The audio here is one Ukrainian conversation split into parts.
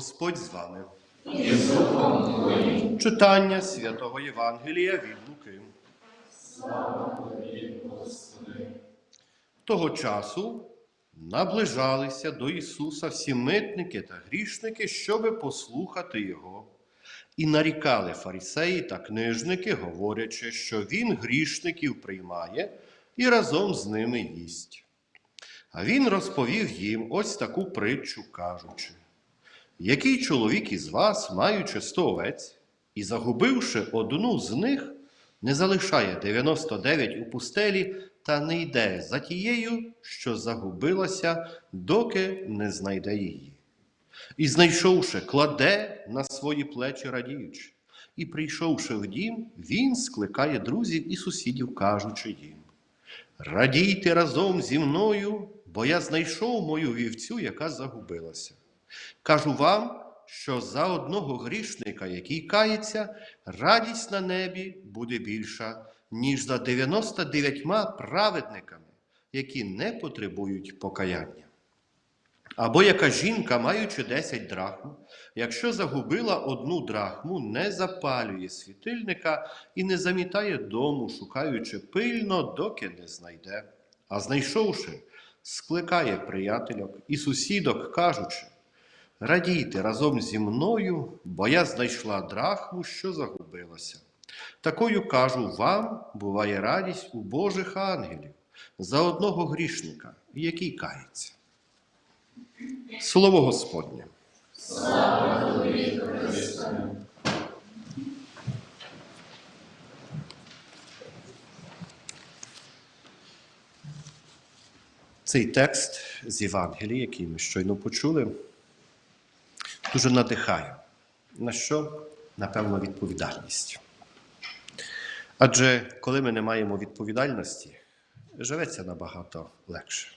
Господь з вами. і з Духом Твоїм. Читання святого Євангелія від Луки. Слава Тобі, Господи. Того часу наближалися до Ісуса всі митники та грішники, щоби послухати Його. І нарікали фарисеї та книжники, говорячи, що Він грішників приймає і разом з ними їсть. А він розповів їм ось таку притчу, кажучи: який чоловік із вас, маючи сто овець, і загубивши одну з них, не залишає 99 у пустелі та не йде за тією, що загубилася, доки не знайде її. І, знайшовши, кладе на свої плечі радіючи. І, прийшовши в дім, він скликає друзів і сусідів, кажучи їм: Радійте разом зі мною, бо я знайшов мою вівцю, яка загубилася. Кажу вам, що за одного грішника, який кається, радість на небі буде більша, ніж за 99 праведниками, які не потребують покаяння. Або яка жінка, маючи 10 драхм, якщо загубила одну драхму, не запалює світильника і не замітає дому, шукаючи пильно, доки не знайде. А знайшовши, скликає приятельок і сусідок, кажучи: Радійте разом зі мною, бо я знайшла драхму, що загубилася. Такою кажу вам, буває радість у Божих ангелів за одного грішника, який кається. Слово Господнє. Слава Тобі, Христе. Цей текст з Євангелії, який ми щойно почули, дуже надихає. На що? Напевно, відповідальність. Адже коли ми не маємо відповідальності, живеться набагато легше.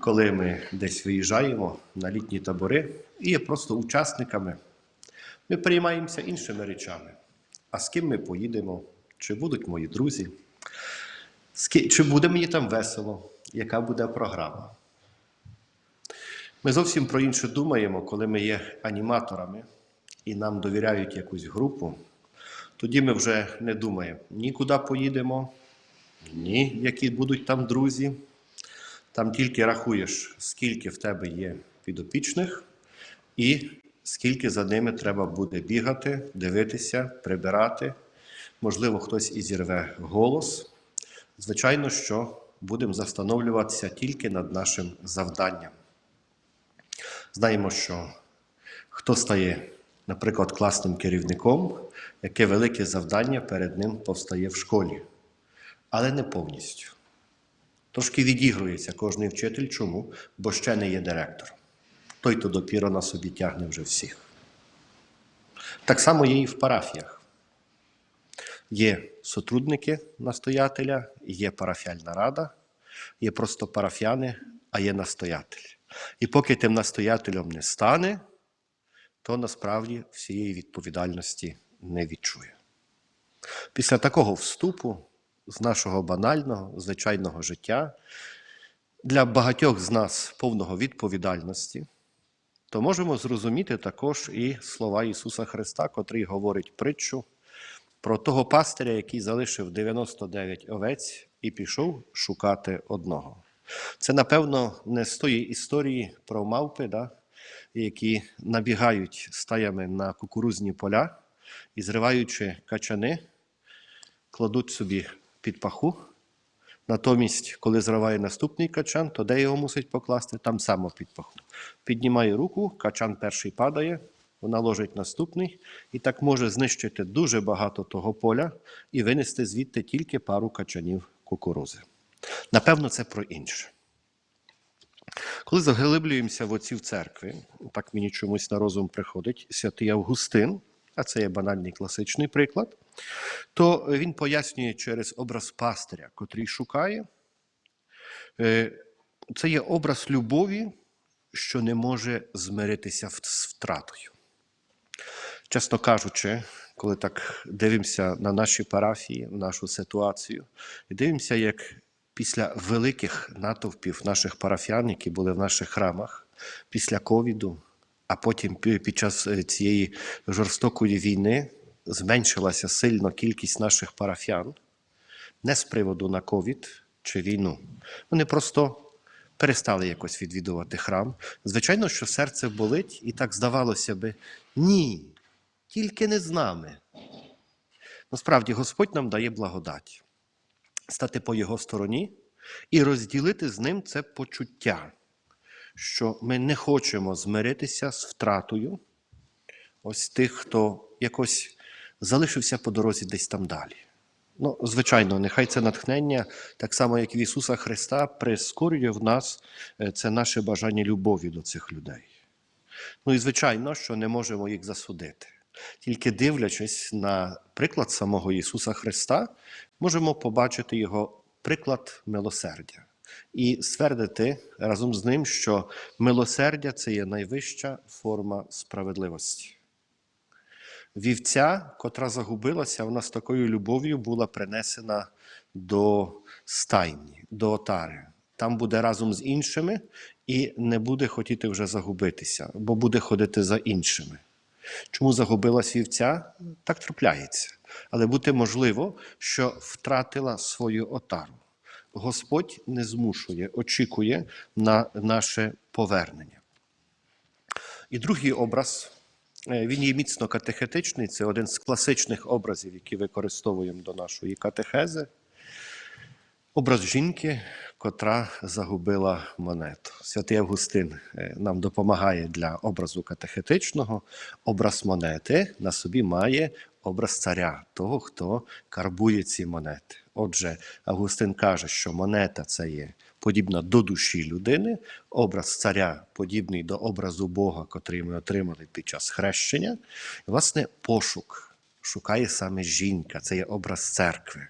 Коли ми десь виїжджаємо на літні табори і є просто учасниками, ми переймаємося іншими речами. А з ким ми поїдемо? Чи будуть мої друзі? Чи буде мені там весело? Яка буде програма? Ми зовсім про інше думаємо, коли ми є аніматорами і нам довіряють якусь групу. Тоді ми вже не думаємо ні куди поїдемо, ні які будуть там друзі. Там тільки рахуєш, скільки в тебе є підопічних, і скільки за ними треба буде бігати, дивитися, прибирати. Можливо, хтось і зірве голос. Звичайно, що будемо застановлюватися тільки над нашим завданням. Знаємо, що хто стає, наприклад, класним керівником, яке велике завдання перед ним повстає в школі, але не повністю. Трошки відігрується кожний вчитель. Чому? Бо ще не є директор. Той то допіро на собі тягне вже всіх. Так само є і в парафіях. Є сотрудники настоятеля, є парафіальна рада, є просто парафіяни, а є настоятель. І поки тим настоятелем не стане, то насправді всієї відповідальності не відчує. Після такого вступу з нашого банального, звичайного життя для багатьох з нас повного відповідальності, то можемо зрозуміти також і слова Ісуса Христа, котрий говорить притчу про того пастиря, який залишив 99 овець і пішов шукати одного. Це, напевно, не з тої історії про мавпи, да, які набігають стаями на кукурузні поля і, зриваючи качани, кладуть собі під паху. Натомість, коли зриває наступний качан, то де його мусить покласти? Там само під паху. Піднімає руку, качан перший падає, вона ложить наступний, і так може знищити дуже багато того поля і винести звідти тільки пару качанів кукурузи. Напевно, це про інше. Коли заглиблюємося в отців церкви, так мені чомусь на розум приходить святий Августин, а це є банальний класичний приклад, то він пояснює через образ пастиря, котрий шукає. Е, Це є образ любові, що не може змиритися з втратою. Чесно кажучи, коли так дивимося на наші парафії, нашу ситуацію, і дивимося, як після великих натовпів наших парафіян, які були в наших храмах, після ковіду, а потім під час е, цієї жорстокої війни зменшилася сильно кількість наших парафіян, не з приводу на ковід чи війну. Вони просто перестали якось відвідувати храм. Звичайно, що серце болить, і так здавалося би, ні, тільки не з нами. Насправді Господь нам дає благодать стати по Його стороні і розділити з ним це почуття, що ми не хочемо змиритися з втратою ось тих, хто якось залишився по дорозі десь там далі. Ну, звичайно, нехай це натхнення, так само, як в Ісуса Христа, прискорює в нас е, це наше бажання любові до цих людей. Ну і звичайно, що не можемо їх засудити. Тільки дивлячись на приклад самого Ісуса Христа, можемо побачити Його приклад милосердя і ствердити разом з ним, що милосердя це є найвища форма справедливості. Вівця, котра загубилася, вона з такою любов'ю була принесена до стайні, до отари. Там буде разом з іншими і не буде хотіти вже загубитися, бо буде ходити за іншими. Чому загубилась вівця? Так трапляється. Але бути можливо, що втратила свою отару. Господь не змушує, очікує на наше повернення. І другий образ, е, він є міцно катехетичний, це один з класичних образів, які використовуємо до нашої катехези. Образ жінки, котра загубила монету. Святий Августин е, нам допомагає для образу катехетичного. Образ монети на собі має образ царя, того, хто карбує ці монети. Отже, Августин каже, що монета це є подібна до душі людини, образ царя подібний до образу Бога, котрий ми отримали під час хрещення. І, власне, пошук шукає саме жінка, це є образ церкви.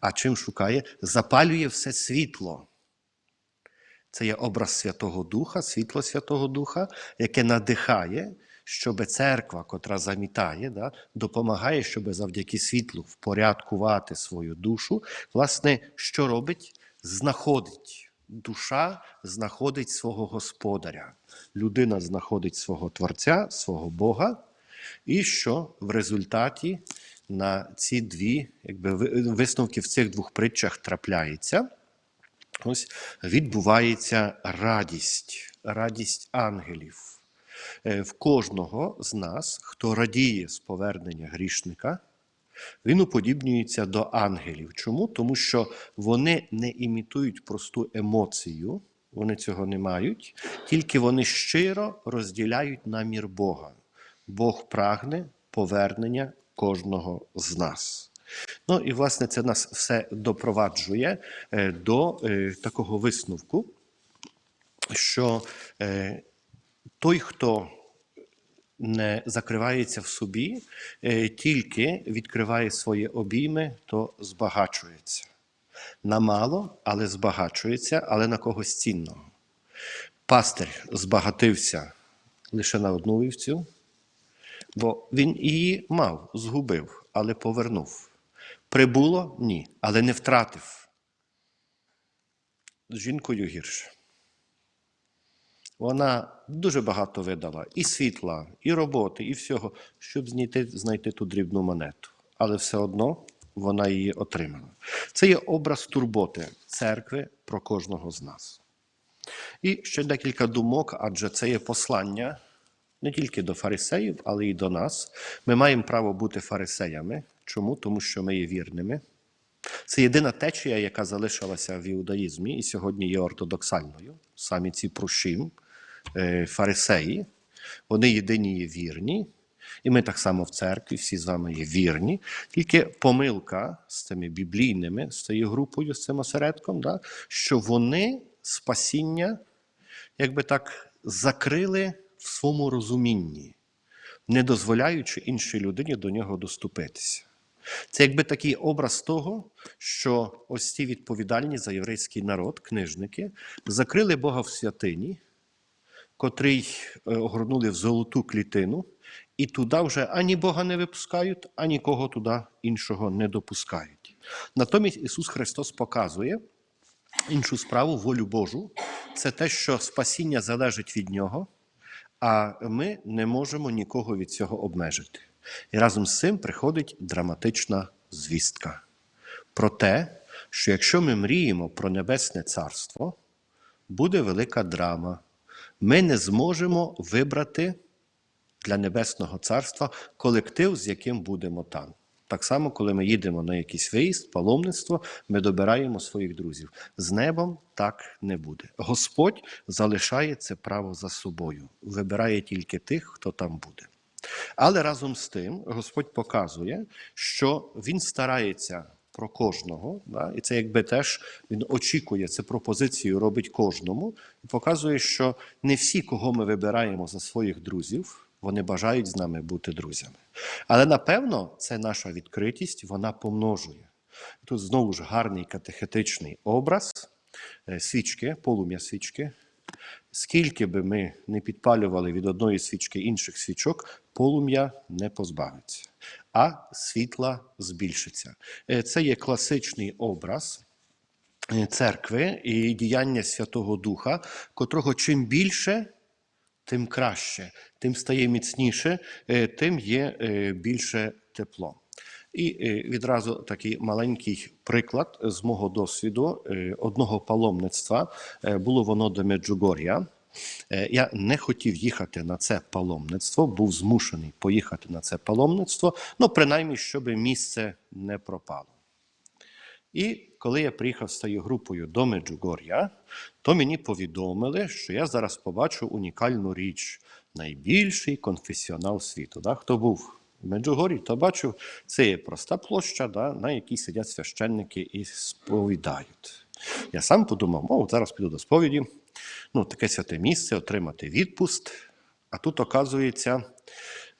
А чим шукає? Запалює все світло. Це є образ Святого Духа, світло Святого Духа, яке надихає, щоб церква, котра замітає, да, допомагає, щоб завдяки світлу впорядкувати свою душу. Власне, що робить? Знаходить. Душа знаходить свого господаря. Людина знаходить свого Творця, свого Бога. І що в результаті на ці дві якби, висновки в цих двох притчах трапляється. Ось відбувається радість, радість ангелів. Е, В кожного з нас, хто радіє з повернення грішника, він уподібнюється до ангелів. Чому? Тому що вони не імітують просту емоцію, вони цього не мають, тільки вони щиро розділяють намір Бога. Бог прагне повернення кожного з нас. Ну і власне це нас все допроваджує е, до е, такого висновку, що е, той, хто не закривається в собі, тільки відкриває свої обійми, то збагачується. На мало, але збагачується, але на когось цінного. Пастир збагатився лише на одну вівцю, бо він її мав, згубив, але повернув. Прибуло ні, але не втратив. З жінкою гірше. Вона дуже багато видала і світла, і роботи, і всього, щоб знайти, знайти ту дрібну монету. Але все одно вона її отримала. Це є образ турботи церкви про кожного з нас. І ще декілька думок, адже це є послання не тільки до фарисеїв, але й до нас. Ми маємо право бути фарисеями. Чому? Тому що ми є вірними. Це єдина течія, яка залишилася в іудаїзмі і сьогодні є ортодоксальною. Самі ці прушим, е, фарисеї, вони єдині є вірні. І ми так само в церкві, всі з вами є вірні. Тільки помилка з цими біблійними, з цією групою, з цим осередком, да, що вони спасіння, якби так, закрили в своєму розумінні, не дозволяючи іншій людині до нього доступитися. Це якби такий образ того, що ось ці відповідальні за єврейський народ, книжники, закрили Бога в святині, котрий е, огорнули в золоту клітину, і туди вже ані Бога не випускають, ані кого туди іншого не допускають. Натомість Ісус Христос показує іншу справу, волю Божу, це те, що спасіння залежить від Нього, а ми не можемо нікого від цього обмежити. І разом з цим приходить драматична звістка про те, що якщо ми мріємо про небесне царство, буде велика драма. Ми не зможемо вибрати для Небесного Царства колектив, з яким будемо там. Так само, коли ми їдемо на якийсь виїзд, паломництво, ми добираємо своїх друзів. З небом так не буде. Господь залишає це право за собою, вибирає тільки тих, хто там буде. Але разом з тим Господь показує, що Він старається про кожного, да? і це якби теж він очікує це пропозицію, робить кожному, і показує, що не всі, кого ми вибираємо за своїх друзів, вони бажають з нами бути друзями. Але напевно, це наша відкритість, вона помножує. Тут знову ж гарний катехетичний образ е, свічки, полум'я свічки. Скільки би ми не підпалювали від одної свічки інших свічок, полум'я не позбавиться, а світла збільшиться. Е, Це є класичний образ е, церкви і діяння Святого Духа, котрого чим більше, тим краще, тим стає міцніше, е, тим є е, більше тепло. І е, відразу такий маленький приклад з мого досвіду одного паломництва. Було воно до Меджугор'я. Я не хотів їхати на це паломництво, був змушений поїхати на це паломництво, ну принаймні, щоб місце не пропало. І коли я приїхав з цією групою до Меджугор'я, то мені повідомили, що я зараз побачу унікальну річ найбільший конфесіонал світу. Да? Хто був в Меджугорі, то бачив, це є проста площа, да, на якій сидять священники і сповідають. Я сам подумав, о, зараз піду до сповіді. Ну, таке святе місце, отримати відпуст. А тут, оказується,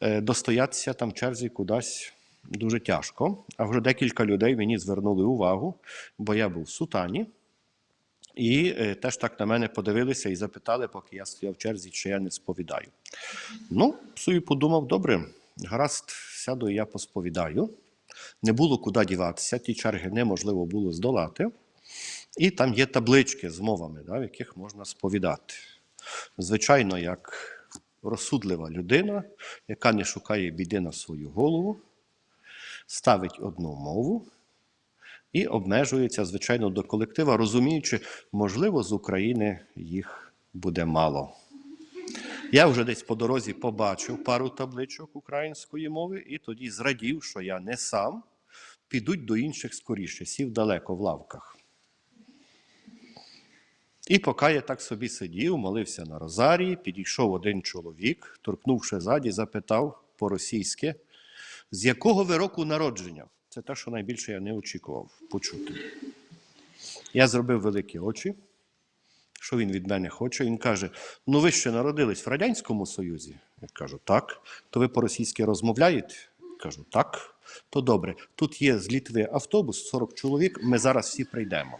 е, достоятися там черзі кудись дуже тяжко. А вже декілька людей мені звернули увагу, бо я був в сутані. І е, теж так на мене подивилися і запитали, поки я стояв в черзі, чи я не сповідаю. Ну, собі подумав, добре, гаразд, сяду і я посповідаю. Не було куди діватися, ті черги неможливо було здолати. І там є таблички з мовами, да, в яких можна сповідати. Звичайно, як розсудлива людина, яка не шукає біди на свою голову, ставить одну мову і обмежується, звичайно, до колектива, розуміючи, можливо, з України їх буде мало. Я вже десь по дорозі побачив пару табличок української мови, і тоді зрадів, що я не сам, підуть до інших скоріше, сів далеко в лавках. І поки я так собі сидів, молився на розарії, підійшов один чоловік, торкнувши ззаді, запитав по-російськи, з якого ви року народження? Це те, що найбільше я не очікував почути. Я зробив великі очі. Що він від мене хоче? Він каже: Ну, ви ще народились в Радянському Союзі? Я кажу, так. То ви по-російськи розмовляєте? Кажу, так. То добре. Тут є з Літви автобус, 40 чоловік. Ми зараз всі прийдемо.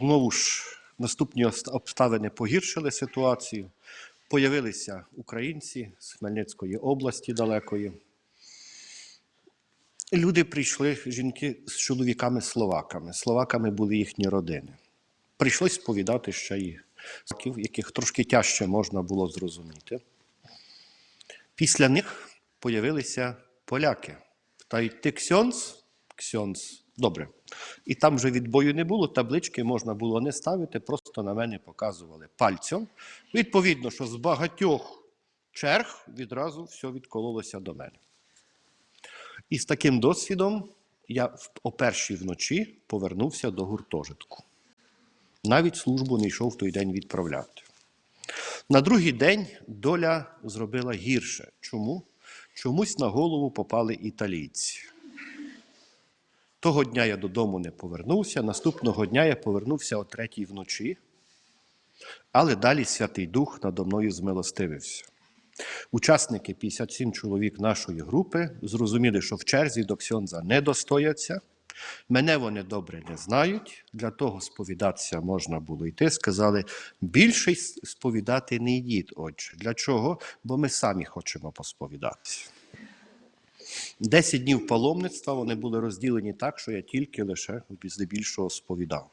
Знову ж наступні обставини погіршили ситуацію. Появилися українці з Хмельницької області далекої. Люди прийшли, жінки з чоловіками-словаками. Словаками були їхні родини. Прийшлось сповідати ще й словаків, яких трошки тяжче можна було зрозуміти. Після них появилися поляки. Питають, ти ксьонц? Ксьонц. Добре. І там вже відбою не було, таблички можна було не ставити, просто на мене показували пальцем. Відповідно, що з багатьох черг відразу все відкололося до мене. І з таким досвідом я о першій вночі повернувся до гуртожитку. Навіть службу не йшов в той день відправляти. На другий день доля зробила гірше. Чому? Чомусь на голову попали італійці. Того дня я додому не повернувся. Наступного дня я повернувся о третій вночі, але далі Святий Дух надо мною змилостивився. Учасники 57 чоловік нашої групи зрозуміли, що в черзі до Ксьонза не достояться. Мене вони добре не знають. Для того сповідатися можна було йти. Сказали, більше сповідати не йдіть, отче. Для чого? Бо ми самі хочемо посповідатися. Десять днів паломництва вони були розділені так, що я тільки лише здебільшого сповідав.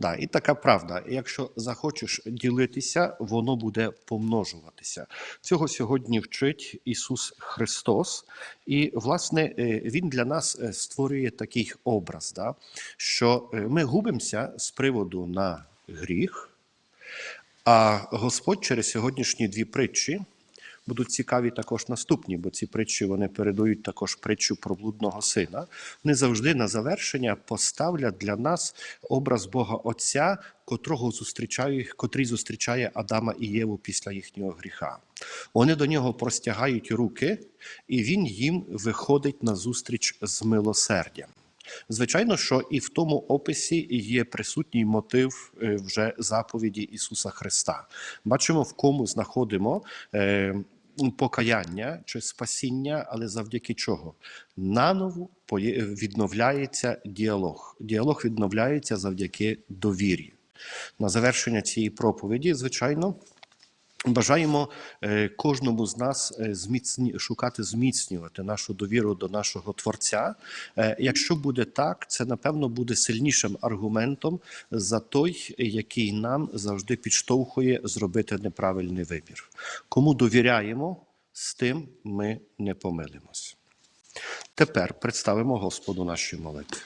Да, і така правда. Якщо захочеш ділитися, воно буде помножуватися. Цього сьогодні вчить Ісус Христос. І, власне, е, Він для нас е, створює такий образ, да, що е, ми губимося з приводу на гріх, а Господь через сьогоднішні дві притчі будуть цікаві також наступні, бо ці притчі вони передають також притчу про блудного сина. Вони завжди на завершення поставлять для нас образ Бога Отця, котрого зустрічає, котрий зустрічає Адама і Єву після їхнього гріха. Вони до нього простягають руки, і він їм виходить на зустріч з милосердям. Звичайно, що і в тому описі є присутній мотив е, вже заповіді Ісуса Христа. Бачимо, в кому знаходимо е, покаяння чи спасіння, але завдяки чого? Наново відновляється діалог. Діалог відновляється завдяки довірі. На завершення цієї проповіді, звичайно, Бажаємо е, кожному з нас е, зміцні, шукати зміцнювати нашу довіру до нашого Творця. Е, Якщо буде так, це напевно буде сильнішим аргументом за той, який нам завжди підштовхує зробити неправильний вибір. Кому довіряємо, з тим ми не помилимось. Тепер представимо Господу наші молитви.